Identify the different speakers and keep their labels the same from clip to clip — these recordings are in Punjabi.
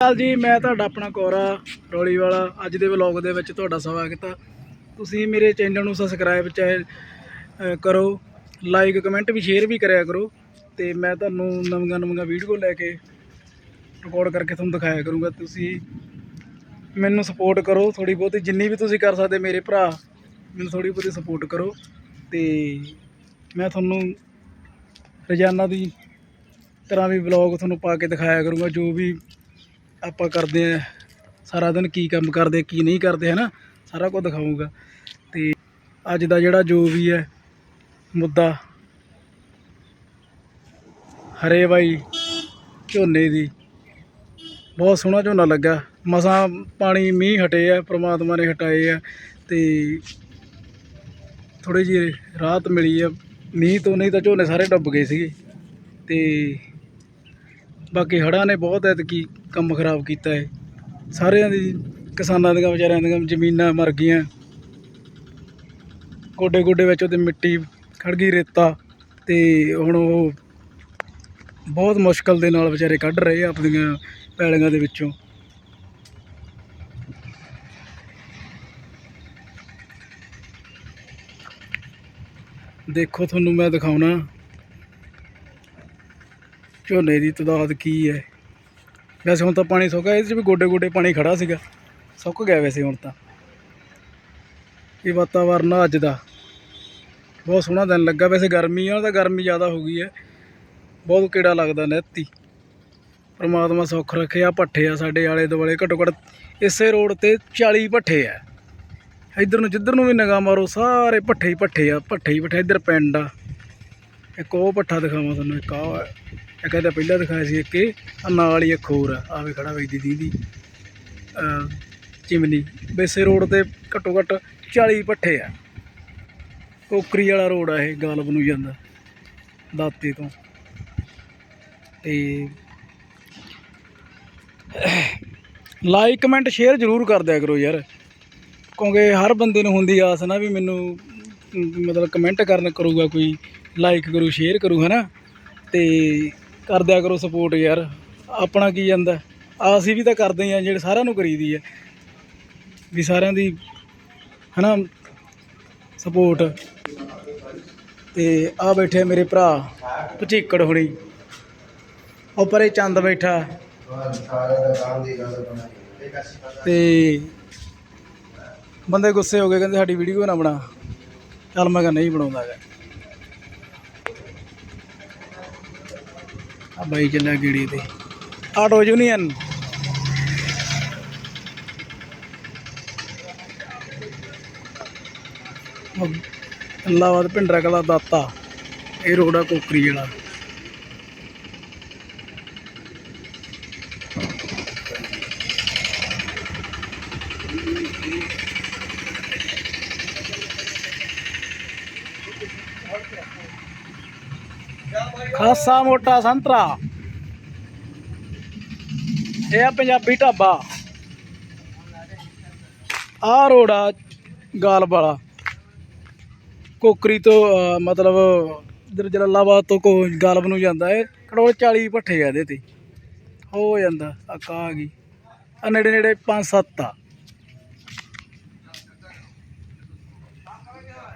Speaker 1: ਹਾਲ ਜੀ, ਮੈਂ ਤੁਹਾਡਾ ਆਪਣਾ ਕੋਰਾ ਰੋਲੀ ਵਾਲਾ ਅੱਜ ਦੇ ਵਲੌਗ ਦੇ ਵਿੱਚ ਤੁਹਾਡਾ ਸਵਾਗਤ ਆ। ਤੁਸੀਂ ਮੇਰੇ ਚੈਨਲ ਨੂੰ ਸਬਸਕ੍ਰਾਈਬ ਚਾਹੇ ਕਰੋ ਲਾਈਕ ਕਮੈਂਟ ਵੀ ਸ਼ੇਅਰ ਵੀ ਕਰਿਆ ਕਰੋ। ਤੇ ਮੈਂ ਤੁਹਾਨੂੰ ਨਵੀਆਂ ਨਵੀਆਂ ਵੀਡੀਓ ਲੈ ਕੇ ਰਿਕਾਰਡ ਕਰਕੇ ਤੁਹਾਨੂੰ ਦਿਖਾਇਆ ਕਰੂੰਗਾ। ਤੁਸੀਂ ਮੈਨੂੰ ਸਪੋਰਟ ਕਰੋ ਥੋੜੀ ਬਹੁਤੀ, ਜਿੰਨੀ ਵੀ ਤੁਸੀਂ ਕਰ ਸਕਦੇ ਮੇਰੇ ਭਰਾ, ਮੈਨੂੰ ਥੋੜੀ ਬਹੁਤੀ ਸਪੋਰਟ ਕਰੋ। ਤੇ ਮੈਂ ਤੁਹਾਨੂੰ ਰੋਜ਼ਾਨਾ ਦੀ ਤਰ੍ਹਾਂ ਵੀ ਵਲੌਗ ਤੁਹਾਨੂੰ ਪਾ ਕੇ ਦਿਖਾਇਆ ਕਰੂੰਗਾ, ਜੋ ਵੀ ਆਪਾਂ ਕਰਦੇ ਆ, ਸਾਰਾ ਦਿਨ ਕੀ ਕੰਮ ਕਰਦੇ, ਕੀ ਨਹੀਂ ਕਰਦੇ, ਹਨਾ? ਸਾਰਾ ਕੁਝ ਦਿਖਾਊਂਗਾ। ਤੇ ਅੱਜ ਦਾ ਜਿਹੜਾ ਜੋ ਵੀ ਹੈ ਮੁੱਦਾ, ਹਰੇ ਬਾਈ ਝੋਨੇ ਦੀ, ਬਹੁਤ ਸੋਹਣਾ ਝੋਨਾ ਲੱਗਾ। ਮਸਾਂ ਪਾਣੀ ਮੀਂਹ ਹਟੇ ਆ, ਪ੍ਰਮਾਤਮਾ ਨੇ ਹਟਾਏ ਆ, ਤੇ ਥੋੜੀ ਜਿਹੀ ਰਾਹਤ ਮਿਲੀ ਆ। ਮੀਂਹ ਤੋਂ ਨਹੀਂ ਤਾਂ ਝੋਨੇ ਸਾਰੇ ਡੁੱਬ ਗਏ ਸੀਗੇ। ਤੇ ਬਾਕੀ ਹੜ੍ਹਾਂ ਨੇ ਬਹੁਤ ਐਤਕੀ ਕੰਮ ਖਰਾਬ ਕੀਤਾ ਹੈ। ਸਾਰਿਆਂ ਦੀ, ਕਿਸਾਨਾਂ ਦੀਆਂ, ਵਿਚਾਰਿਆਂ ਦੀਆਂ ਜ਼ਮੀਨਾਂ ਮਰ ਗਈਆਂ। ਗੋਡੇ ਗੋਡੇ ਵਿੱਚ ਉਹਦੇ ਮਿੱਟੀ ਖੜ ਗਈ ਰੇਤਾ ਤੇ ਹੁਣ ਉਹ ਬਹੁਤ ਮੁਸ਼ਕਲ ਦੇ ਨਾਲ ਵਿਚਾਰੇ ਕੱਢ ਰਹੇ ਆ ਆਪਣੀਆਂ ਪੈਲੀਆਂ ਦੇ ਵਿੱਚੋਂ। ਦੇਖੋ ਤੁਹਾਨੂੰ ਮੈਂ ਦਿਖਾਉਣਾ। ਝੋਨੇ ਦੀ ਤਦਾਦ ਕੀ ਹੈ। ਵੈਸੇ ਹੁਣ ਤਾਂ ਪਾਣੀ ਸੁੱਕ ਗਿਆ, ਇਹਦੇ 'ਚ ਵੀ ਗੋਡੇ ਗੋਡੇ ਪਾਣੀ ਖੜਾ ਸੀਗਾ। ਸੁੱਕ ਗਿਆ ਵੈਸੇ ਹੁਣ ਤਾਂ। ਇਹ ਵਾਤਾਵਰਨ ਆ ਅੱਜ ਦਾ। ਬਹੁਤ ਸੋਹਣਾ ਦਿਨ ਲੱਗਾ। ਵੈਸੇ ਗਰਮੀ ਆ, ਤਾਂ ਗਰਮੀ ਜ਼ਿਆਦਾ ਹੋ ਗਈ ਹੈ। ਬਹੁਤ ਕੀੜਾ ਲੱਗਦਾ ਨੈਤੀ। ਪਰਮਾਤਮਾ ਸੁੱਖ ਰੱਖੇ ਆ, ਭੱਠੇ ਆ ਸਾਡੇ ਆਲੇ ਦੁਆਲੇ। ਘੱਟੋ ਘੱਟ ਇਸੇ ਰੋਡ ਤੇ 40 ਭੱਠੇ ਆ। ਇੱਧਰ ਨੂੰ ਜਿੱਧਰ ਨੂੰ ਵੀ ਨਿਗਾਹ ਮਾਰੋ, ਸਾਰੇ ਭੱਠੇ ਹੀ ਭੱਠੇ ਆ, ਭੱਠੇ ਹੀ ਭੱਠੇ। ਇੱਧਰ ਪਿੰਡ ਆ। ਇੱਕ ਉਹ ਭੱਠਾ ਦਿਖਾਵਾਂ ਤੁਹਾਨੂੰ, ਇੱਕ ਆ ਇੱਕ ਇਹਦਾ ਪਹਿਲਾਂ ਦਿਖਾਇਆ ਸੀ ਇੱਕ ਇਹ ਨਾਲ ਹੀ ਇੱਕ ਹੋਰ ਆ ਆਵੇ ਖੜਾ ਵਈ ਦੀਦੀ ਚਿਮਨੀ, ਬੇਸੇ ਰੋਡ ਤੇ ਘੱਟੋ ਘੱਟ 40 ਭੱਠੇ ਆ। ਕੋਕਰੀ ਵਾਲਾ ਰੋਡ ਆ ਇਹ, ਗਾਲਬ ਨੂੰ ਜਾਂਦਾ, ਦਾਤੇ ਤੋਂ। ਤੇ ਲਾਈਕ ਕਮੈਂਟ ਸ਼ੇਅਰ ਜ਼ਰੂਰ ਕਰ ਦਿਆ ਕਰੋ ਯਾਰ। ਕਿਉਂਕਿ ਹਰ ਬੰਦੇ ਨੂੰ ਹੁੰਦੀ ਆਸ ਨਾ ਵੀ ਮੈਨੂੰ, ਮਤਲਬ ਕਮੈਂਟ ਕਰਨ ਕਰੂਗਾ ਕੋਈ। ਲਾਈਕ ਕਰੂ ਸ਼ੇਅਰ ਕਰੂ, ਹਨਾ? ਤੇ ਕਰ ਦਿਆ ਕਰੋ ਸਪੋਰਟ ਯਾਰ। ਆਪਣਾ ਕੀ ਜਾਂਦਾ? ਅਸੀਂ ਵੀ ਤਾਂ ਕਰਦੇ ਹਾਂ ਜਿਹੜੇ ਸਾਰਿਆਂ ਨੂੰ ਕਰੀਦੀ ਹੈ ਵੀ ਸਾਰਿਆਂ ਦੀ, ਹਨਾ? ਸਪੋਰਟ ਤੇ ਆ ਬੈਠੇ ਮੇਰੇ ਭਰਾ, ਭਚੀਕੜ ਹੋਣੀ। ਉਹ ਪਰੇ ਚੰਦ ਬੈਠਾ। ਤੇ ਬੰਦੇ ਗੁੱਸੇ ਹੋ ਗਏ, ਕਹਿੰਦੇ ਸਾਡੀ ਵੀਡੀਓ ਨਾ ਬਣਾ। ਚੱਲ ਮੈਂ ਕਿਹਾ ਨਹੀਂ ਬਣਾਉਂਦਾ ਹੈਗਾ। ਆ ਬਾਈ ਚੱਲਿਆ ਗੀੜੀ ਤੇ। Auto union. ਅੱਲਾਬਾਦ ਪਿੰਡਰਾ ਕਲਾ ਦਾਤਾ। ਇਹ ਰੋਡ ਆ ਕੋਕਰੀ ਵਾਲਾ। ਖਾਸਾ ਮੋਟਾ ਸੰਤਰਾ। ਇਹ ਆ ਪੰਜਾਬੀ ਢਾਬਾ। ਆ ਰੋਡ ਆ ਗਾਲ ਵਾਲਾ। ਕੋਕਰੀ ਤੋਂ ਮਤਲਬ ਇਧਰ ਜਲਾਲਾਬਾਦ ਤੋਂ ਕੋ ਗਾਲਬ ਨੂੰ ਜਾਂਦਾ ਹੈ ਕਰੋੜ 40 ਭੱਠੇ ਆ ਇਹਦੇ ਤੇ। ਹੋ ਜਾਂਦਾ ਆ ਕਾ ਆ ਗਈ। ਆ ਨੇੜੇ ਨੇੜੇ 5-7 ਆ।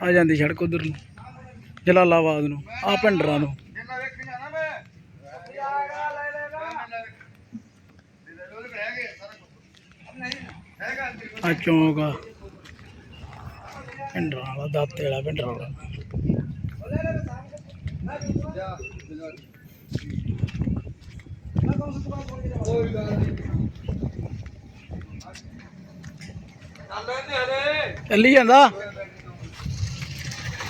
Speaker 1: ਆ ਜਾਂਦੀ ਸੜਕ ਉਧਰ ਨੂੰ, ਜਲਾਲਾਬਾਦ ਨੂੰ, ਆ ਪਿੰਡਰਾਂ ਨੂੰ। ਆ ਚੌਂਕ ਆ। ਪਿੰਡਰਾਂ ਵਾਲਾ ਦਾਤੇ ਵਾਲਾ ਪਿੰਡਰਾਂ ਵਾਲਾ। ਚੱਲੀ ਜਾਂਦਾ।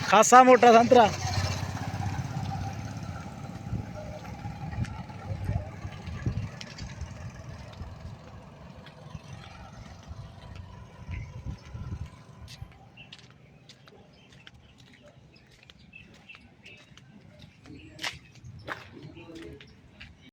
Speaker 1: ਖਾਸਾ ਮੋਟਾ ਸੰਤਰਾ।